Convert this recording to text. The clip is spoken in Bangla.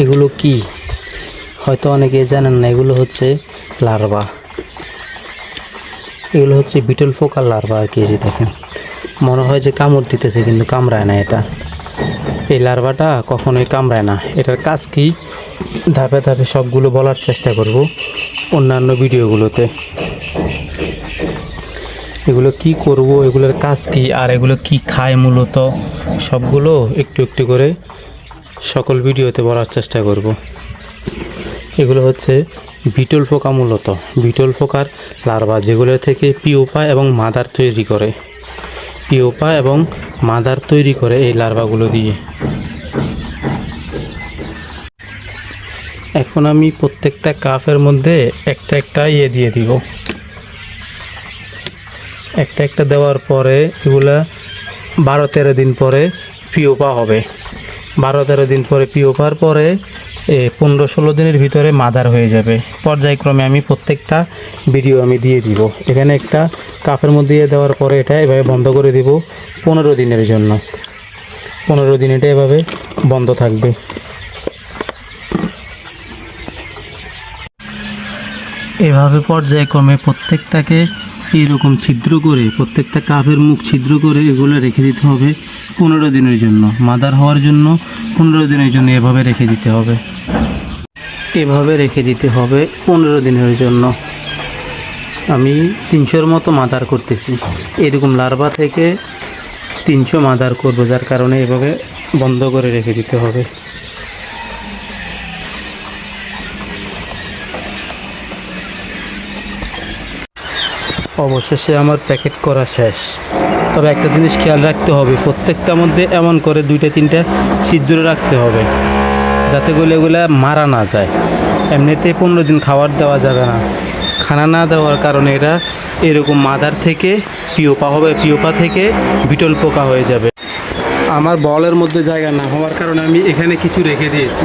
এগুলো কি? হয়তো অনেকে জানেন না, এগুলো হচ্ছে লার্ভা। এগুলো হচ্ছে বিটল ফোকার লার্ভা আর কি যে দেখেন। মনে হয় যে কামড় দিতেছে, কিন্তু কামড়ায় না এটা। এই লার্ভাটা কখনোই কামড়ায় না। এটার কাজ কি? ধাপে ধাপে সবগুলো বলার চেষ্টা করব অন্যান্য ভিডিওগুলোতে। এগুলো কি করব? এগুলোর কাজ কি? আর এগুলো কি খায় মূলত? সবগুলো একটু একটু করে সকল ভিডিওতে বলার চেষ্টা করব। এগুলো হচ্ছে বিটল পোকা মূলত। বিটল পোকার লার্ভা যেগুলো থেকে পিওপা এবং মাদার তৈরি করে। পিওপা এবং মাদার তৈরি করে এই লার্ভাগুলো দিয়ে। এখন আমি প্রত্যেকটা কাপের মধ্যে একটা একটা ইয়ে দিয়ে দিব। একটা একটা দেওয়ার পরে এগুলা বারো তেরো দিন পরে পিওপা হবে। বারো তেরো দিন পরে পি পিওপার পরে পনেরো ষোলো দিনের ভিতরে মাদার হয়ে যাবে। পর্যায়ক্রমে আমি প্রত্যেকটা ভিডিও আমি দিয়ে দিব। এখানে একটা কাপের মধ্যে দিয়ে দেওয়ার পরে এটা এভাবে বন্ধ করে দিব পনেরো দিনের জন্য। পনেরো দিন এটা এভাবে বন্ধ থাকবে। এভাবে পর্যায়ক্রমে প্রত্যেকটাকে এইরকম ছিদ্র করে, প্রত্যেকটা কাপের মুখ ছিদ্র করে এগুলো রেখে দিতে হবে। পনেরো দিনের জন্য, মাদার হওয়ার জন্য পনেরো দিনের জন্য এভাবে রেখে দিতে হবে। এভাবে রেখে দিতে হবে পনেরো দিনের জন্য। আমি তিনশোর মতো মাদার করতেছি। এরকম লার্ভা থেকে তিনশো মাদার করব, যার কারণে এভাবে বন্ধ করে রেখে দিতে হবে। অবশেষে আমার প্যাকেট করা শেষ। তবে একটা জিনিস খেয়াল রাখতে হবে, প্রত্যেকটার মধ্যে এমন করে দুইটা, তিনটা ছিদ্র রাখতে হবে, যাতে করে এগুলা মারা না যায়। এমনিতে পনেরো দিন খাবার দেওয়া যাবে না। খানা না দেওয়ার কারণে এরা এরকম মাদার থেকে পিওপা হবে, পিওপা থেকে বিটল পোকা হয়ে যাবে। আমার বলের মধ্যে জায়গা না হওয়ার কারণে আমি এখানে কিছু রেখে দিয়েছি।